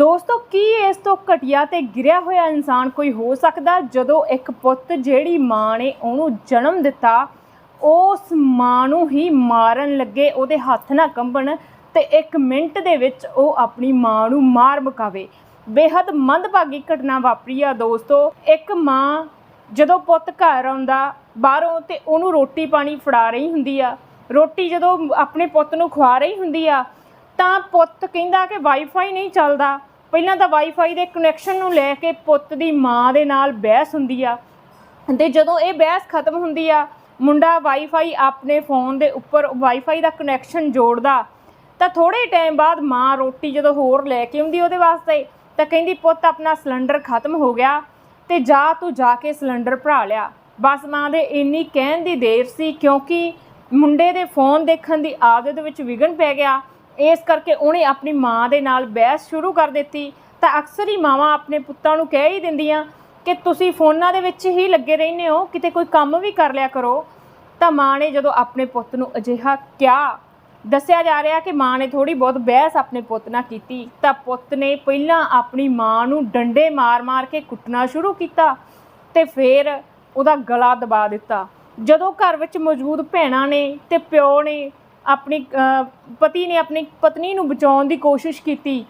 ਦੋਸਤੋ, ਕੀ ਇਸ ਤੋਂ ਘਟੀਆ ਤੇ ਗਿਰਿਆ ਹੋਇਆ ਇਨਸਾਨ ਕੋਈ ਹੋ ਸਕਦਾ? ਜਦੋਂ ਇੱਕ ਪੁੱਤ ਜਿਹੜੀ ਮਾਂ ਨੇ ਉਹਨੂੰ ਜਨਮ ਦਿੱਤਾ, ਉਸ ਮਾਂ ਨੂੰ ਹੀ ਮਾਰਨ ਲੱਗੇ, ਉਹਦੇ ਹੱਥ ਨਾ ਕੰਬਣ ਤੇ ਇੱਕ ਮਿੰਟ ਦੇ ਵਿੱਚ ਉਹ ਆਪਣੀ ਮਾਂ ਨੂੰ ਮਾਰ ਮੁਕਾਵੇ। ਬੇਹੱਦ ਮੰਦਭਾਗੀ ਘਟਨਾ ਵਾਪਰੀ ਆ ਦੋਸਤੋ। ਇੱਕ ਮਾਂ ਜਦੋਂ ਪੁੱਤ ਘਰ ਆਉਂਦਾ, ਬਾਹਰੋਂ ਤੇ ਉਹਨੂੰ ਰੋਟੀ ਪਾਣੀ ਫੜਾ ਰਹੀ ਹੁੰਦੀ ਆ। ਰੋਟੀ ਜਦੋਂ ਆਪਣੇ ਪੁੱਤ ਨੂੰ ਖਵਾ ਰਹੀ ਹੁੰਦੀ ਆ, ਤਾਂ ਪੁੱਤ ਕਹਿੰਦਾ ਕਿ ਵਾਈਫਾਈ ਨਹੀਂ ਚੱਲਦਾ। ਪਹਿਲਾਂ ਤਾਂ ਵਾਈਫਾਈ ਦੇ ਕਨੈਕਸ਼ਨ ਨੂੰ ਲੈ ਕੇ ਪੁੱਤ ਦੀ ਮਾਂ ਦੇ ਨਾਲ ਬਹਿਸ ਹੁੰਦੀ ਆ। ਤੇ ਜਦੋਂ ਇਹ ਬਹਿਸ ਖਤਮ ਹੁੰਦੀ ਆ, ਮੁੰਡਾ ਵਾਈਫਾਈ ਆਪਣੇ ਫੋਨ ਦੇ ਉੱਪਰ ਵਾਈਫਾਈ ਦਾ ਕਨੈਕਸ਼ਨ ਜੋੜਦਾ, ਤਾਂ ਥੋੜੇ ਟਾਈਮ ਬਾਅਦ ਮਾਂ ਰੋਟੀ ਜਦੋਂ ਹੋਰ ਲੈ ਕੇ ਆਉਂਦੀ ਉਹਦੇ ਵਾਸਤੇ, ਤਾਂ ਕਹਿੰਦੀ, ਪੁੱਤ, ਆਪਣਾ ਸਿਲੰਡਰ ਖਤਮ ਹੋ ਗਿਆ ਤੇ ਜਾ ਤੂੰ ਜਾ ਕੇ ਸਿਲੰਡਰ ਭਰਾ ਲਿਆ। ਬਸ ਮਾਂ ਦੇ ਇੰਨੀ ਕਹਿਣ ਦੀ ਦੇਰ ਸੀ ਕਿਉਂਕਿ ਮੁੰਡੇ ਦੇ ਫੋਨ ਦੇਖਣ ਦੀ ਆਦਤ ਵਿੱਚ ਵਿਗਨ ਪੈ ਗਿਆ। ਇਸ ਕਰਕੇ ਉਹਨੇ ਆਪਣੀ ਮਾਂ ਦੇ ਨਾਲ ਬਹਿਸ ਸ਼ੁਰੂ ਕਰ ਦਿੱਤੀ। ਤਾਂ ਅਕਸਰ ਹੀ ਮਾਵਾਂ ਆਪਣੇ ਪੁੱਤਾਂ ਨੂੰ ਕਹਿ ਹੀ ਦਿੰਦੀਆਂ ਕਿ ਤੁਸੀਂ ਫੋਨਾਂ ਦੇ ਵਿੱਚ ਹੀ ਲੱਗੇ ਰਹਿੰਦੇ ਹੋ, ਕਿਤੇ ਕੋਈ ਕੰਮ ਵੀ ਕਰ ਲਿਆ ਕਰੋ। ਤਾਂ ਮਾਂ ਨੇ ਜਦੋਂ ਆਪਣੇ ਪੁੱਤ ਨੂੰ ਅਜਿਹਾ ਕਿਹਾ, ਦੱਸਿਆ ਜਾ ਰਿਹਾ ਕਿ ਮਾਂ ਨੇ ਥੋੜੀ ਬਹੁਤ ਬਹਿਸ ਆਪਣੇ ਪੁੱਤ ਨਾਲ ਕੀਤੀ, ਤਾਂ ਪੁੱਤ ਨੇ ਪਹਿਲਾਂ ਆਪਣੀ ਮਾਂ ਨੂੰ ਡੰਡੇ ਮਾਰ-ਮਾਰ ਕੇ ਕੁੱਟਣਾ ਸ਼ੁਰੂ ਕੀਤਾ ਤੇ ਫਿਰ ਉਹਦਾ ਗਲਾ ਦਬਾ ਦਿੱਤਾ। ਜਦੋਂ ਘਰ ਵਿੱਚ ਮੌਜੂਦ ਭੈਣਾਂ ਨੇ ਤੇ ਪਿਓ ਨੇ ਆਪਣੀ ਪਤੀ ਨੇ ਆਪਣੀ ਪਤਨੀ ਨੂੰ ਬਚਾਉਣ ਦੀ ਕੋਸ਼ਿਸ਼ ਕੀਤੀ।